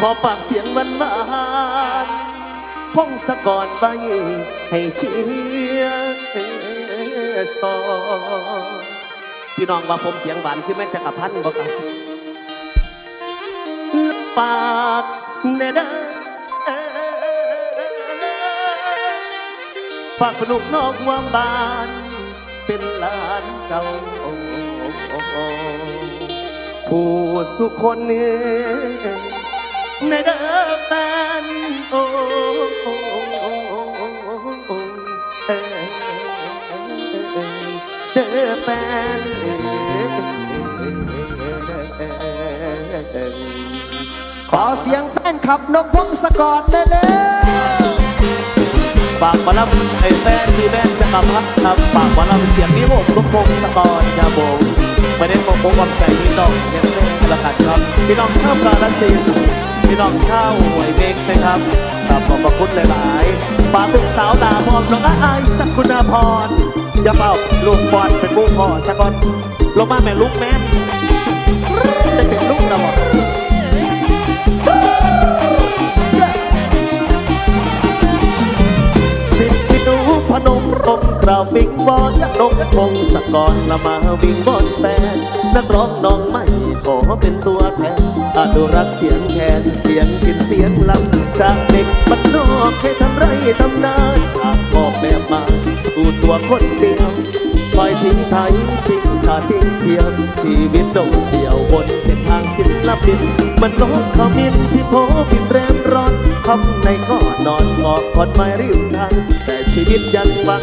ขอปากเสียงหวานวานๆพงศกรไปให้เชียร์สอพี่น้องว่าผมเสียงหวานคือแม่จักรพันธ์บอกครับปากเนเด้อปากพนุกนอกวามบาน เป็นหลานเจ้าผู้สุคนนี้ ในเด้อแฟนโอ้เด้อแฟนขอเสียงแฟนคลับนกพงศกรได้เลยฝากบอลำไอ้แฟนที่แม่นจะกลับครับครับฝากบอลำเสียงนี้ผมทุกพงสกรครับผมไม่ได้ปกป้อความใจพี่น้องยังไม่ได้ละกันครับพี่น้องชาวกาลสิน พี่น้องชาวหวยเบกนะครับครับขอบพระคุณหลายๆฝากลูกสาวดาพร้อมน้องอายสักคุณาพรอย่าเป่าลูกบอลเป็นบุ้งพ่อสักก่อนลงมาแม่ลูกแม่จะเป็นลูกเรา พงศกรละมาบิงบอนแฟนนักร้องน้องไม่ขอเป็นตัวแทนอนุรักษ์เสียงแคนเสียงกินเสียงลำจากเด็กบ้านนอกให้ทำไรทำนาจากพ่อแม่มาสู่ตัวคนเดียวปล่อยทิ้งไทยทิ้งขาทิ้งเที่ยวชีวิตโดดเดี่ยวบนเส้นทางศิลปินมันนกขมินที่โพบินแรมร้อนคำในก็นอนกอดกอดไม้ริมทางแต่ชีวิตยังหวัง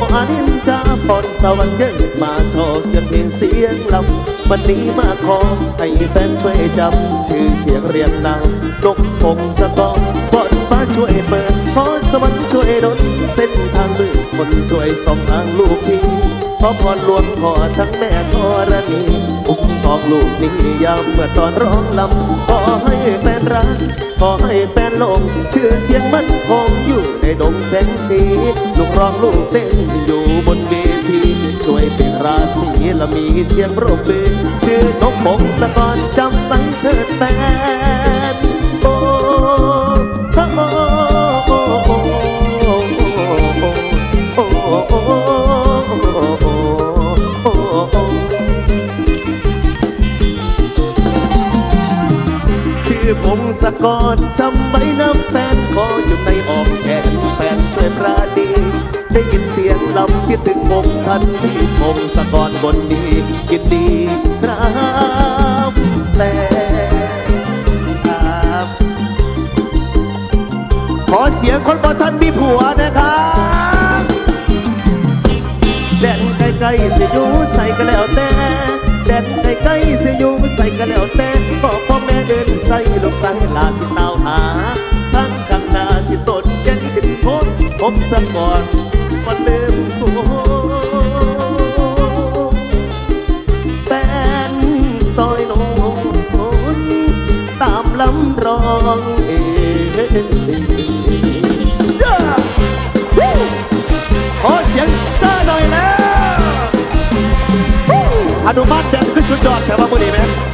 อ้อานินจาพรสวรรค์เยินมาโชว์เสียงเพลงเสียงลำวันนี้มาขอให้แฟนช่วยจำชื่อเสียงเรียงนามนกพงศกรบอนฟ้าช่วยเปิดขอสวรรค์ช่วยดลเส้นทางมือคนช่วยส่องทางลูกพี่ขอพรหลวงพ่อทั้งแม่ธรณีอุ้มทองลูกนี้ยามเมื่อตอนร้องลำขอให้แฟนรักขอให้แฟนลงชื่อเสียงมันคง ดงแสงสีลูกร้องลูกเต้นอยู่บนเวที ช่วยเป็นราศีและมีเสียงปรบมือชื่อนกพงศกรจำ อพงศกรจำไว้น้ำแฟนขออยู่ในออมแขนแฟนช่วยปราดี ได้ยินเสียงลำคิดถึงองค์ท่านที่พงศกรบนดียินดีครับแต่ครับ ขอเสียงคนบอท่านมีผัวนะครับแดนใกล้ๆสิอยู่ใส่ก็แล้วแต่ แดนใกล้ๆสิอยู่ใส่ก็แล้วแต่บอกพ่อแม่เดินใส่ลูกใส่ลาสิเต้าหาทั้งข้างหน้าสิตดยันขึ้นโพนผมสะก่อนก่อนเดิมโพแฟนซอยนนตามลำรองเอซ่าขอเสียงซ่าหน่อยแล้วอ นุมานแดนคือสุดยอดแถวมาบุรีไหม